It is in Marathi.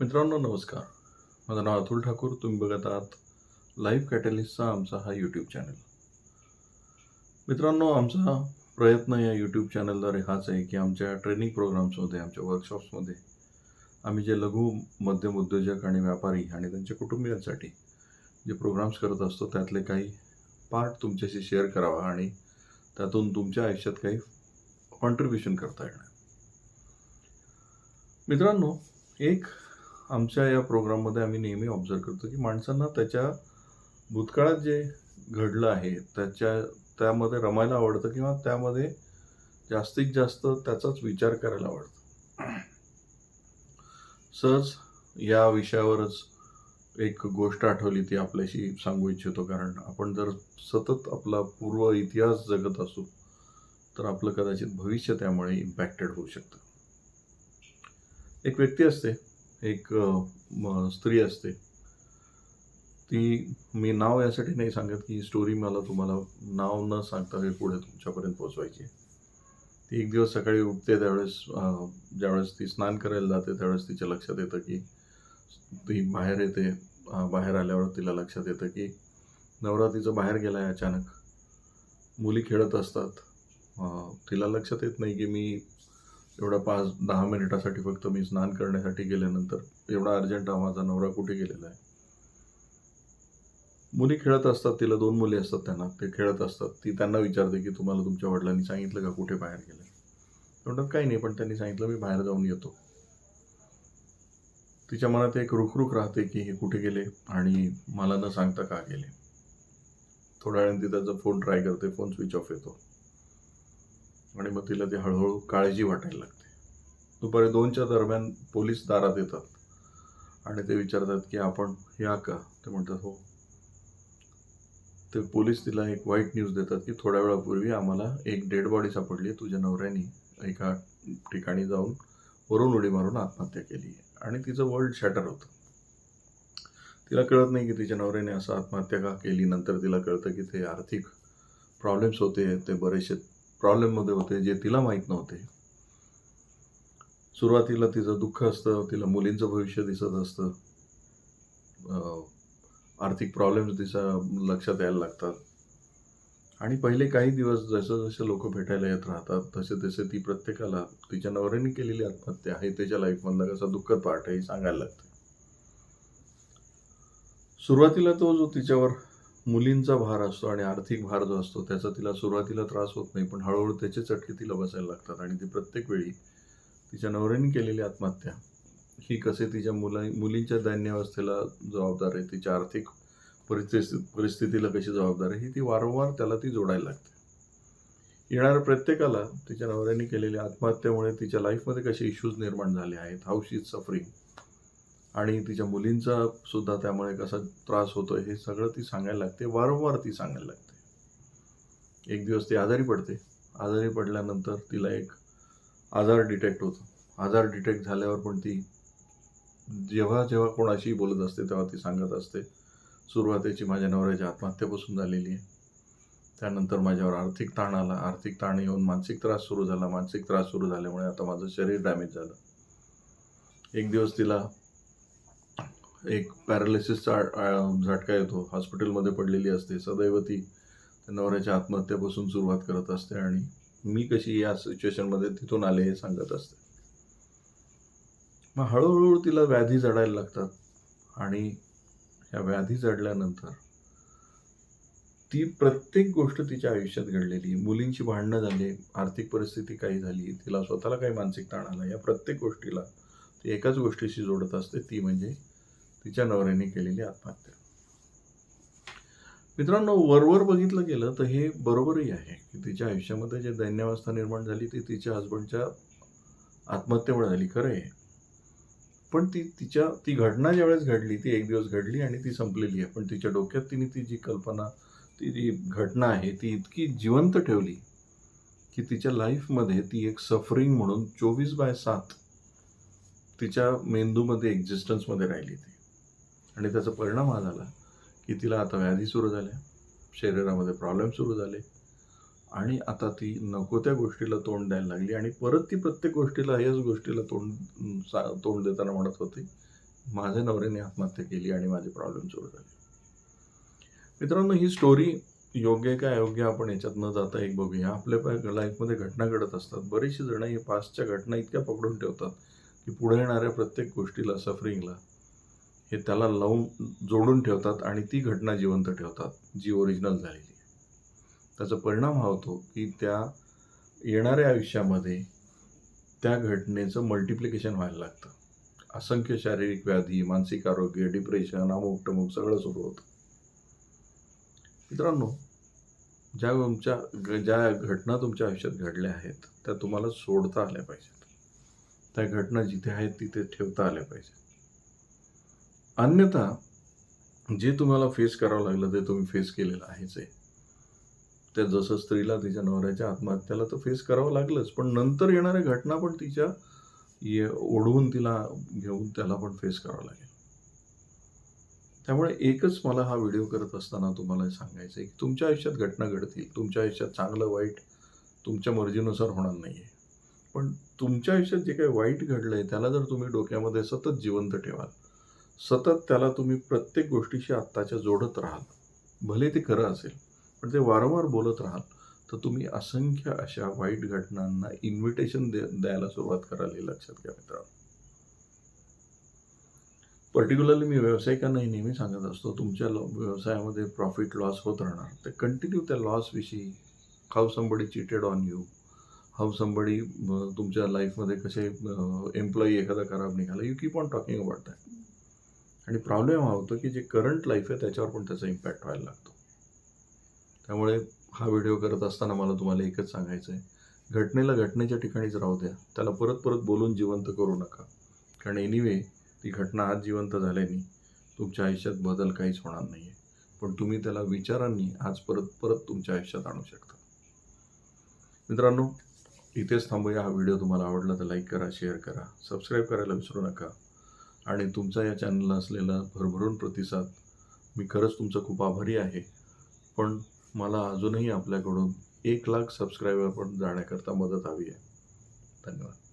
मित्रांनो नमस्कार. माझं नाव अतुल ठाकूर. तुम्ही बघत आहात लाईव्ह कॅटलिस्टचा आमचा हा यूट्यूब चॅनल मित्रांनो आमचा प्रयत्न या यूट्यूब चॅनलद्वारे हाच आहे की आमच्या ट्रेनिंग प्रोग्राम्समध्ये आमच्या वर्कशॉप्समध्ये आम्ही जे लघु मध्यम उद्योजक आणि व्यापारी आणि त्यांच्या कुटुंबियांसाठी जे प्रोग्राम्स करत असतो त्यातले काही पार्ट तुमच्याशी शेअर करावा आणि त्यातून तुमच्या आयुष्यात काही कॉन्ट्रीब्युशन करता येणार. मित्रांनो एक आमच्या या प्रोग्राममध्ये आम्ही नेहमी ऑब्झर्व करतो की माणसांना त्याच्या भूतकाळात जे घडलं आहे त्याच्या त्यामध्ये रमायला आवडतं किंवा त्यामध्ये जास्तीत जास्त त्याचाच विचार करायला आवडतो. सहज या विषयावरच एक गोष्ट आठवली ती आपल्याशी सांगू इच्छितो कारण आपण जर सतत आपला पूर्व इतिहास जगत असू तर आपलं कदाचित भविष्य त्यामुळे इम्पॅक्टेड होऊ शकतं. एक व्यक्ती असते एक स्त्री असते. ती मी नाव यासाठी नाही सांगत की ही स्टोरी मला तुम्हाला नाव न सांगता हे पुढे तुमच्यापर्यंत पोचवायची आहे. ती एक दिवस सकाळी उठते त्यावेळेस ज्यावेळेस ती स्नान करायला जाते त्यावेळेस तिच्या लक्षात येतं की ती बाहेर येते. बाहेर आल्यावर तिला लक्षात येतं की नवरा तिचं बाहेर गेला आहे अचानक. मुली खेळत असतात. तिला लक्षात येत नाही की मी एवढा पाच दहा मिनिटासाठी फक्त मी स्नान करण्यासाठी गेल्यानंतर एवढा अर्जंट हा माझा नवरा कुठे गेलेला आहे? मुली खेळत असतात तिला दोन मुली असतात त्यांना. ते खेळत असतात. ती त्यांना विचारते की तुम्हाला तुमच्या वडिलांनी सांगितलं का कुठे बाहेर गेले? म्हणतात काही नाही पण त्यांनी सांगितलं मी बाहेर जाऊन येतो. तिच्या मनात एक रुखरुख राहते की हे कुठे गेले आणि मला न सांगता का गेले. थोड्या वेळाने ती त्याचा फोन ट्राय करते फोन स्विच ऑफ येतो. आणि मग तिला ती हळूहळू काळजी वाटायला लागते. दुपारी दोनच्या दरम्यान पोलीस दारात येतात. आणि ते विचारतात की आपण या का? ते म्हणतात हो. ते पोलीस तिला एक वाईट न्यूज देतात की थोड्या वेळापूर्वी आम्हाला एक डेड बॉडी सापडली तुझ्या नवऱ्याने एका ठिकाणी जाऊन वरून उडी मारून आत्महत्या केली आणि तिचं वर्ल्ड शॅटर होतं. तिला कळत नाही की तिच्या नवऱ्याने असं आत्महत्या का केली. नंतर तिला कळतं की ते आर्थिक प्रॉब्लेम्स होते ते बरेचसे प्रॉब्लेममध्ये होते जे तिला माहीत नव्हते. सुरुवातीला तिचं दुःख असतं तिला मुलींचं भविष्य दिसत असतं. आर्थिक प्रॉब्लेम्स दिसा लक्षात यायला लागतात. आणि पहिले काही दिवस जसं जसे लोक भेटायला येत राहतात तसे तसे ती प्रत्येकाला तिच्या नवऱ्याने केलेली आत्महत्या आहे त्याच्या लाईफमधला कसा दुःखद पार्ट आहे सांगायला लागते. सुरुवातीला तो जो तिच्यावर मुलींचा भार असतो आणि आर्थिक भार जो असतो त्याचा तिला सुरुवातीला त्रास होत नाही पण हळूहळू त्याचे चटके तिला बसायला लागतात. आणि ती प्रत्येक वेळी तिच्या नवऱ्याने केलेली आत्महत्या ही कसे तिच्या मुला मुलींच्या दैन्यावस्थेला जबाबदार आहे तिच्या आर्थिक परिस्थिती परिस्थितीला कशी जबाबदार आहे ही ती वारंवार त्याला ती जोडायला लागते. येणाऱ्या प्रत्येकाला तिच्या नवऱ्याने केलेल्या आत्महत्येमुळे तिच्या लाईफमध्ये कसे इश्यूज निर्माण झाले आहेत हाऊ शी इज सफरिंग आणि तिच्या मुलींचा सुद्धा त्यामुळे कसा त्रास होतो हे सगळं ती सांगायला लागते. वारंवार ती सांगायला लागते. एक दिवस ती आजारी पडते. आजारी पडल्यानंतर तिला एक आजार डिटेक्ट होतो. आजार डिटेक्ट झाल्यावर पण ती जेव्हा जेव्हा कोणाशी बोलत असते तेव्हा ती सांगत असते सुरुवातीची माझ्या नवऱ्याची आत्महत्येपासून झालेली आहे. त्यानंतर माझ्यावर आर्थिक ताण आला. आर्थिक ताण येऊन मानसिक त्रास सुरू झाला. मानसिक त्रास सुरू झाल्यामुळे आता माझं शरीर डॅमेज झालं. एक दिवस तिला एक पॅरालिसिसचा झटका येतो. हॉस्पिटलमध्ये पडलेली असते. सदैव ती नवऱ्याच्या आत्महत्येपासून सुरुवात करत असते आणि मी कशी या सिच्युएशनमध्ये तिथून आले हे सांगत असते. मग हळूहळू तिला व्याधी जडायला लागतात आणि ह्या व्याधी जडल्यानंतर ती प्रत्येक गोष्ट तिच्या आयुष्यात घडलेली. मुलींची भांडणं झाली आर्थिक परिस्थिती काही झाली तिला स्वतःला काही मानसिक ताण आला या प्रत्येक गोष्टीला ती एकाच गोष्टीशी जोडत असते. ती म्हणजे तिच्या नवऱ्याने केलेली आत्महत्या. मित्रांनो वरवर बघितलं गेलं तर हे बरोबरही आहे की तिच्या आयुष्यामध्ये जे दैन्यावस्था निर्माण झाली ती तिच्या हसबंडच्या आत्महत्येमुळे झाली खरं आहे. पण ती तिच्या ती घटना ज्यावेळेस घडली ती एक दिवस घडली आणि ती संपलेली आहे. पण तिच्या डोक्यात तिने ती जी कल्पना ती जी घटना आहे ती इतकी जिवंत ठेवली की तिच्या लाईफमध्ये ती एक सफरिंग म्हणून चोवीस बाय सात तिच्या मेंदूमध्ये एक्झिस्टन्समध्ये राहिली ती. आणि त्याचा परिणाम हा झाला की तिला आता व्याधी सुरू झाल्या शरीरामध्ये प्रॉब्लेम सुरू झाले. आणि आता ती नको त्या गोष्टीला तोंड द्यायला लागली आणि परत ती प्रत्येक गोष्टीला याच गोष्टीला तोंड सा- तोंड देताना म्हणत होती माझ्या नवऱ्याने आत्महत्या केली आणि माझे प्रॉब्लेम सुरू झाले. मित्रांनो ही स्टोरी योग्य का अयोग्य आपण याच्यात न जाता एक बघूया. आपल्या लाईफमध्ये घटना घडत असतात. बरीचशी जण हे पास्टच्या घटना इतक्या पकडून ठेवतात की पुढे येणाऱ्या प्रत्येक गोष्टीला सफरिंगला हे त्याला लावून जोडून ठेवतात आणि ती घटना जिवंत ठेवतात जी ओरिजिनल झालेली आहे. त्याचा परिणाम हा होतो की त्या येणाऱ्या आयुष्यामध्ये त्या घटनेचं मल्टिप्लिकेशन व्हायला लागतं. असंख्य शारीरिक व्याधी मानसिक आरोग्य डिप्रेशन अमुक टमुक सगळं सुरू होतं. मित्रांनो ज्या तुमच्या ज्या घटना तुमच्या आयुष्यात घडल्या आहेत त्या तुम्हाला सोडता आल्या पाहिजेत. त्या घटना जिथे आहेत तिथे ठेवता आल्या पाहिजेत. अन्यथा जे तुम्हाला फेस करावं लागलं ते तुम्ही फेस केलेलं आहेच आहे त्या जसं स्त्रीला तिच्या नवऱ्याच्या आत्महत्याला तर फेस करावं लागलंच. पण नंतर येणाऱ्या घटना पण तिच्या ये ओढवून तिला घेऊन त्याला पण फेस करावं लागेल. त्यामुळे एकच मला हा व्हिडिओ करत असताना तुम्हाला सांगायचं आहे की तुमच्या आयुष्यात घटना घडतील तुमच्या आयुष्यात चांगलं वाईट तुमच्या मर्जीनुसार होणार नाही आहे पण तुमच्या आयुष्यात जे काही वाईट घडलं आहे त्याला जर तुम्ही डोक्यामध्ये सतत जिवंत ठेवाल सतत त्याला तुम्ही प्रत्येक गोष्टीशी आत्ताच्या जोडत राहाल. भले ते खरं असेल पण ते वारंवार बोलत राहाल. तर तुम्ही असंख्य अशा वाईट घटनांना इन्व्हिटेशन दे द्यायला सुरुवात कराल हे लक्षात घ्या मित्रांनो. पर्टिक्युलरली मी व्यावसायिकांनाही नेहमी सांगत असतो तुमच्या लो- व्यवसायामध्ये प्रॉफिट लॉस होत राहणार. ते कंटिन्यू त्या लॉसविषयी how somebody cheated on you how somebody तुमच्या लाईफमध्ये कसे एम्प्लॉई एखादा खराब निघाला. You keep on talking about that आणि प्रॉब्लेम हा होतो की जे करंट लाईफ आहे त्याच्यावर पण त्याचा इम्पॅक्ट व्हायला लागतो. त्यामुळे हा व्हिडिओ करत असताना मला तुम्हाला एकच सांगायचं आहे घटनेला घटनेच्या ठिकाणीच राहू द्या. त्याला परत परत बोलून जिवंत करू नका. कारण एनिवे ती घटना आज जिवंत झाल्याने तुमच्या आयुष्यात बदल काहीच होणार नाही आहे पण तुम्ही त्याला विचारांनी आज परत परत तुमच्या आयुष्यात आणू शकता. मित्रांनो इथेच थांबूया. हा व्हिडिओ तुम्हाला आवडला तर लाईक करा शेअर करा सबस्क्राईब करायला विसरू नका. आणि तुमचा या चॅनलला असलेला भरभरून प्रतिसाद मी खरंच तुमचं खूप आभारी आहे. पण मला अजूनही आपल्याकडून एक लाख सबस्क्रायबर पण जाण्याकरता मदत हवी आहे. धन्यवाद.